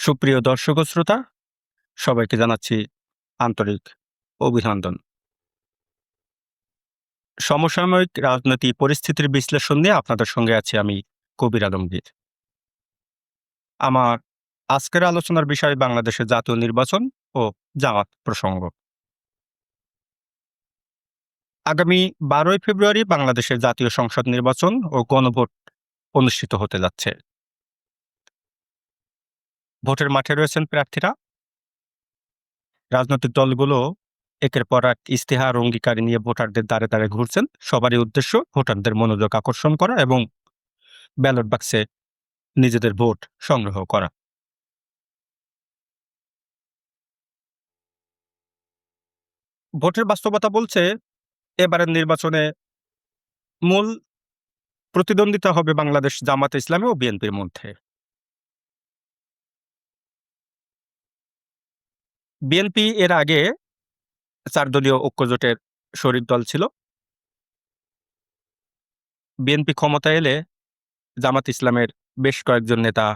সুপ্রিয় দর্শক শ্রোতা, সবাইকে জানাচ্ছি আন্তরিক অভিনন্দন। সমসাময়িক রাজনৈতিক পরিস্থিতির বিশ্লেষণ নিয়ে আপনাদের সঙ্গে আছি আমি কবির আলমগীর আমার আজকের আলোচনার বিষয় বাংলাদেশের জাতীয় নির্বাচন ও জামাত প্রসঙ্গ। আগামী বারোই ফেব্রুয়ারি বাংলাদেশের জাতীয় সংসদ নির্বাচন ও গণভোট অনুষ্ঠিত হতে যাচ্ছে। ভোটের মাঠে রয়েছেন প্রার্থীরা। রাজনৈতিক দলগুলো একের পর এক ইস্তেহার অঙ্গীকারী নিয়ে ভোটারদের দ্বারে দ্বারে ঘুরছেন। সবারই উদ্দেশ্য ভোটারদের মনোযোগ আকর্ষণ করা এবং ব্যালট বাক্সে নিজেদের ভোট সংগ্রহ করা। ভোটের বাস্তবতা বলছে, এবারের নির্বাচনে মূল প্রতিদ্বন্দ্বিতা হবে বাংলাদেশ জামাতে ইসলামী ও বিএনপির মধ্যে। বিএনপি এর আগে চার দলীয় ঐক্যজোটের শরিক দল ছিল। বিএনপি ক্ষমতা এলে জামাত ইসলামের বেশ কয়েকজন নেতা